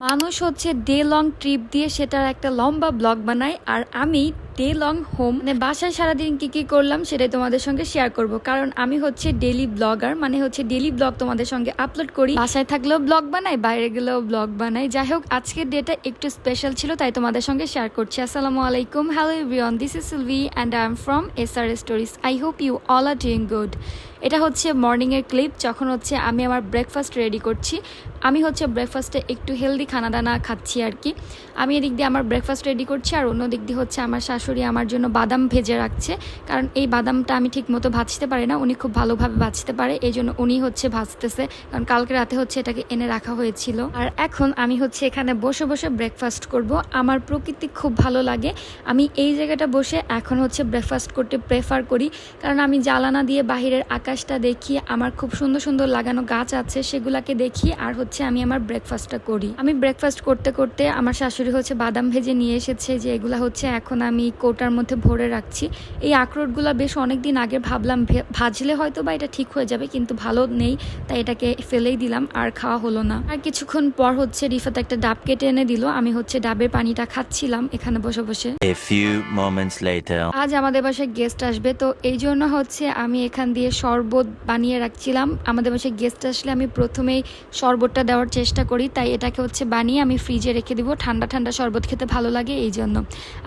মানুষ হচ্ছে day long trip দিয়ে সেটার একটা লম্বা ব্লগ বানায় আর আমি ডে লং হোম মানে বাসায় সারাদিন কি কি করলাম সেটাই তোমাদের সঙ্গে শেয়ার করব। কারণ আমি হচ্ছে ডেলি ব্লগার মানে হচ্ছে ডেলি ব্লগ তোমাদের সঙ্গে আপলোড করি। বাসায় থাকলেও ব্লগ বানাই, বাইরে গেলেও ব্লগ বানাই। যাই হোক আজকের ডেটা একটু স্পেশাল ছিল, তাই তোমাদের সঙ্গে শেয়ার করছি। আসসালামু আলাইকুম। Hello everyone this is is Silvi and I am from S R stories I hope you all are doing good এটা হচ্ছে মর্নিংয়ের ক্লিপ যখন হচ্ছে আমি আমার ব্রেকফাস্ট রেডি করছি। আমি হচ্ছে ব্রেকফাস্টে একটু হেলদি খানা দানা খাচ্ছি আর কি। আমি এদিক দিয়ে আমার ব্রেকফাস্ট রেডি করছি, আর অন্য দিক দিয়ে হচ্ছে আমার শাশুড়ি আমার জন্য বাদাম ভেজে রাখছে। কারণ এই বাদামটা আমি ঠিক মতো ভাজতে পারি না, উনি খুব ভালোভাবে ভাজতে পারে এই জন্য উনি হচ্ছে ভাজতেছে। কারণ কালকে রাতে হচ্ছে এটাকে এনে রাখা হয়েছিল। আর এখন আমি হচ্ছে এখানে বসে বসে ব্রেকফাস্ট করব। আমার প্রকৃতি খুব ভালো লাগে। আমি এই জায়গাটা বসে এখন হচ্ছে ব্রেকফাস্ট করতে প্রেফার করি। কারণ আমি জ্বালানা দিয়ে বাহিরের আকাশটা দেখি, আমার খুব সুন্দর সুন্দর লাগানো গাছ আছে, সেগুলাকে দেখি, আর হচ্ছে আমি আমার ব্রেকফাস্টটা করি। আমি ব্রেকফাস্ট করতে করতে আমার শাশুড়ি হচ্ছে বাদাম ভেজে নিয়ে এসেছে যে এগুলা হচ্ছে এখন আমি কোটার মধ্যে ভরে রাখছি। এই আখরোটগুলো বেশ অনেক দিন আগে ভাবলাম ভাজলে হয়তো বা এটা ঠিক হয়ে যাবে কিন্তু ভালো নেই তাই এটাকে ফেলেই দিলাম আর খাওয়া হলো না। আর কিছুক্ষণ পর হচ্ছে রিফাত একটা ডাব কেটে এনে দিল আমি হচ্ছে ডাবের পানিটা খাচ্ছিলাম এখানে বসে বসে. আজ আমাদের বাসায় গেস্ট আসবে তো এই জন্য হচ্ছে আমি এখান দিয়ে শরবত বানিয়ে রাখছিলাম। আমাদের বাসায় গেস্ট আসলে আমি প্রথমেই শরবতটা দেওয়ার চেষ্টা করি তাই এটাকে হচ্ছে বানিয়ে আমি ফ্রিজে রেখে দিব। ঠান্ডা ঠান্ডা শরবত খেতে ভালো লাগে এই জন্য।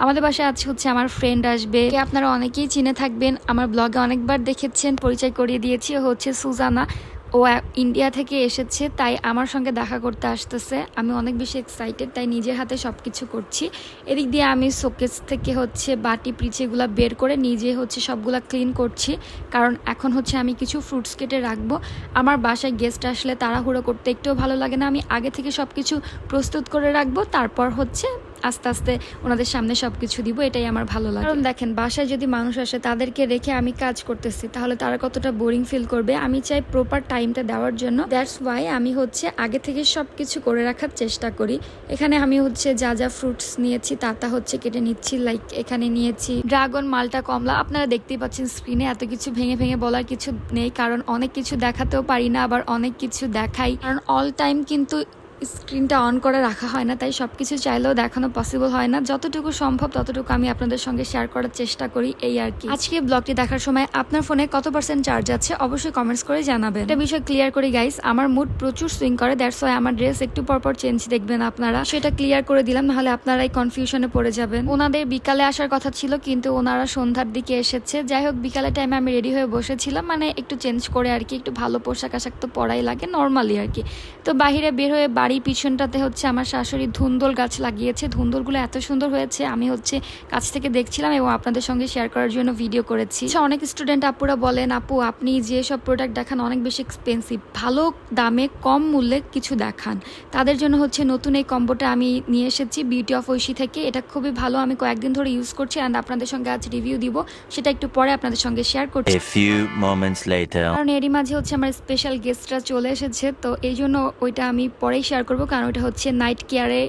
আমাদের বাসায় আজ হচ্ছে আমার ফ্রেন্ড আসবে। আপনারা অনেকেই চিনে থাকবেন। আমার ব্লগে অনেকবার দেখেছেন, পরিচয় করিয়ে দিয়েছি। হচ্ছে সুজানা। ও ইন্ডিয়া থেকে এসেছে, তাই আমার সঙ্গে দেখা করতে আসতেছে। আমি অনেক বেশি এক্সাইটেড তাই নিজের হাতে সব কিছু করছি। এদিক দিয়ে আমি শোকেস থেকে হচ্ছে বাটি পিছেগুলো বের করে নিজে হচ্ছে সবগুলা ক্লিন করছি। কারণ এখন হচ্ছে আমি কিছু ফ্রুটস কেটে রাখব। আমার বাসায় গেস্ট আসলে তাড়াহুড়ো করতে একটুও ভালো লাগে না। আমি আগে থেকে সব কিছু প্রস্তুত করে রাখব, তারপর হচ্ছে আস্তে আস্তে ওনাদের সামনে সব কিছু দিব, এটাই আমার ভালো লাগে। কারণ দেখেন, বাসায় যদি মানুষ আসে, তাদেরকে রেখে আমি কাজ করতেছি, তাহলে তারা কতটা বোরিং ফিল করবে। আমি চাই প্রপার টাইমটা দেওয়ার জন্য। দ্যাটস ওয়াই আমি হচ্ছে আগে থেকে সব কিছু করে রাখার চেষ্টা করি। এখানে আমি হচ্ছে যা যা ফ্রুটস নিয়েছি, তা তা হচ্ছে কেটে নিচ্ছি লাইক এখানে নিয়েছি ড্রাগন মালটা, কমলা। আপনারা দেখতেই পাচ্ছেন স্ক্রিনে এত কিছু ভেঙে ভেঙে বলার কিছু নেই, কারণ অনেক কিছু দেখাতেও পারি না, আবার অনেক কিছু দেখাই। কারণ অল টাইম কিন্তু স্ক্রিনটা অন করে রাখা হয় না, তাই সব কিছু চাইলেও দেখানো পসিবল হয় না। যতটুকু সম্ভব ততটুকু আমি আপনাদের সঙ্গে শেয়ার করার চেষ্টা করি, এই আর কি। আজকে ব্লগটি দেখার সময় আপনার ফোনে কত পার্সেন্ট চার্জ আছে অবশ্যই কমেন্টস করে জানাবেন। একটা বিষয় ক্লিয়ার করি গাইস আমার মুড প্রচুর সুইং করে দ্যাটস ওয়াই আমার ড্রেস একটু পর পর চেঞ্জ দেখবেন আপনারা। সেটা ক্লিয়ার করে দিলাম, নাহলে আপনারাই কনফিউশনে পড়ে যাবেন। ওনাদের বিকালে আসার কথা ছিল, কিন্তু ওনারা সন্ধ্যার দিকে এসেছে। যাই হোক বিকালের টাইমে আমি রেডি হয়ে বসেছিলাম মানে একটু চেঞ্জ করে আর কি, একটু ভালো পোশাক আশাক তো পরাই লাগে নর্মালি আর কি। তো বাইরে বের হয়ে বাড়ি পিছনটাতে হচ্ছে আমার শাশুড়ি ধুন্দল গাছ লাগিয়েছে। ধুন্দলগুলো এত সুন্দর হয়েছে আমি হচ্ছে কাছ থেকে দেখছিলাম এবং আপনাদের সঙ্গে শেয়ার করার জন্য ভিডিও করেছি। আচ্ছা, অনেক স্টুডেন্ট আপুরা বলেন আপু আপনি যে সব প্রোডাক্ট দেখান অনেক বেশি এক্সপেন্সিভ ভালো দামে কম মূল্যে কিছু দেখান। তাদের জন্য হচ্ছে নতুন এই কম্বোটা আমি নিয়ে এসেছি বিউটি অফ ঐশী থেকে। এটা খুবই ভালো আমি কয়েকদিন ধরে ইউজ করছি অ্যান্ড আপনাদের সঙ্গে আজ রিভিউ দিব। সেটা একটু পরে আপনাদের সঙ্গে শেয়ার করছি. কারণ এরই মাঝে হচ্ছে আমার স্পেশাল গেস্টরা চলে এসেছে তো এই জন্য ওইটা আমি পরেই শেয়ার করব, কারণ ওটা হচ্ছে নাইট কেয়ারে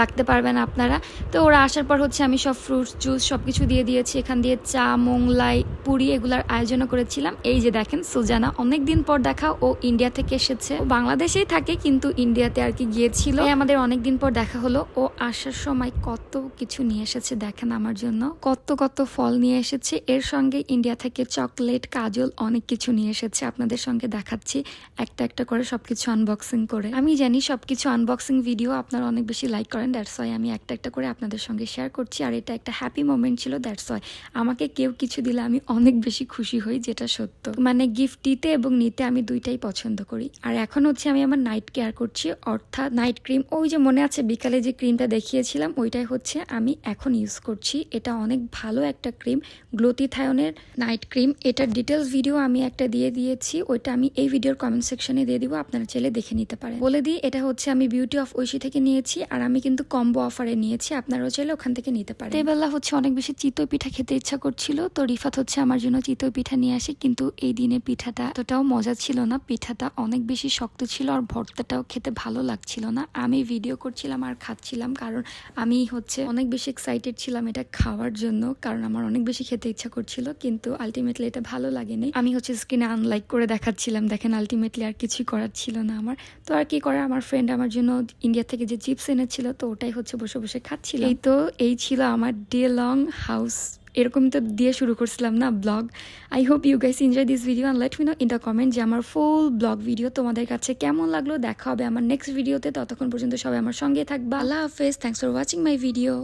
রাখতে পারবেন আপনারা। তো ওরা আসার পর হচ্ছে আমি সব ফ্রুটস জুস সব কিছু দিয়ে দিয়েছি। এখান দিয়ে চা, মোংলাই, পুরি এগুলার আয়োজনও করেছিলাম। এই যে দেখেন, সুজানা অনেক দিন পর দেখা, ও ইন্ডিয়া থেকে এসেছে। বাংলাদেশেই থাকে, কিন্তু ইন্ডিয়াতে আর কি গিয়েছিল। আমাদের অনেক দিন পর দেখা হলো। ও আসার সময় কত কিছু নিয়ে এসেছে, দেখেন আমার জন্য। কত কত ফল নিয়ে এসেছে। এর সঙ্গে ইন্ডিয়া থেকে চকলেট কাজল অনেক কিছু নিয়ে এসেছে। আপনাদের সঙ্গে দেখাচ্ছি, একটা একটা করে সবকিছু আনবক্সিং করে। আমি জানি সবকিছু আনবক্সিং ভিডিও আপনারা অনেক বেশি লাইক করেন দ্যাটস ওয়াই আমি একটা একটা করে আপনাদের সঙ্গে শেয়ার করছি। আর এটা একটা হ্যাপি মোমেন্ট ছিল দ্যাটস ওয়াই আমাকে কেউ কিছু দিলে আমি অনেক বেশি খুশি হই, যেটা সত্য। মানে গিফট দিতে এবং নিতে আমি দুইটাই পছন্দ করি। আর এখন হচ্ছে আমি আমার নাইট কেয়ার করছি, অর্থাৎ নাইট ক্রিম ওই যে মনে আছে বিকালে যে ক্রিমটা দেখিয়েছিলাম, ওইটাই হচ্ছে আমি এখন ইউজ করছি। এটা অনেক ভালো একটা ক্রিম গ্লোতি থায়নের নাইট ক্রিম এটার ডিটেলস ভিডিও আমি একটা দিয়ে দিয়েছি, ওইটা আমি এই ভিডিওর কমেন্ট সেকশনে দিয়ে দিব, আপনারা চাইলে দেখে নিতে পারেন। বলে দিই, এটা হচ্ছে আমি বিউটি অফ ঐশী থেকে নিয়েছি, আর আমি কিন্তু কম্বো অফারে নিয়েছি, আপনারাও চাইলে ওখান থেকে নিতে পারেন। এবেলা হচ্ছে অনেক বেশি চিতই পিঠা খেতে ইচ্ছা করছিল, তো রিফাত হচ্ছে আমার জন্য চিতই পিঠা নিয়ে আসে, কিন্তু এই দিনে পিঠাটা এতটাও মজা ছিল না, পিঠাটা অনেক বেশি শক্ত ছিল, আর ভর্তাটাও খেতে ভালো লাগছিল না। আমি ভিডিও করছিলাম আর খাচ্ছিলাম, কারণ আমি হচ্ছে অনেক বেশি এক্সাইটেড ছিলাম এটা খাওয়ার জন্য, কারণ আমার অনেক বেশি খেতে ইচ্ছা করছিল, কিন্তু আলটিমেটলি এটা ভালো লাগেনি। আমি হচ্ছে স্ক্রিনে আনলাইক করে দেখাচ্ছিলাম, দেখেন আলটিমেটলি আর কিছুই করার ছিল না আমার। তো আর কি করে আমার ফ্রেন্ড আমার জন্য ইন্ডিয়া থেকে যে চিপস এনেছিল, তো ওটাই হচ্ছে বসে বসে খাচ্ছিল। এই তো, এই ছিল আমার ডে লং হাউস এরকম তো দিয়ে শুরু করছিলাম না blog I hope you guys enjoy this video and let me know in the comment যে আমার ফুল ব্লগ ভিডিও তোমাদের কাছে কেমন লাগল। দেখা হবে আমার নেক্সট ভিডিওতে ততক্ষণ পর্যন্ত সবাই আমার সঙ্গে থাকবা। আল্লাহ হাফেজ। Thanks for watching my video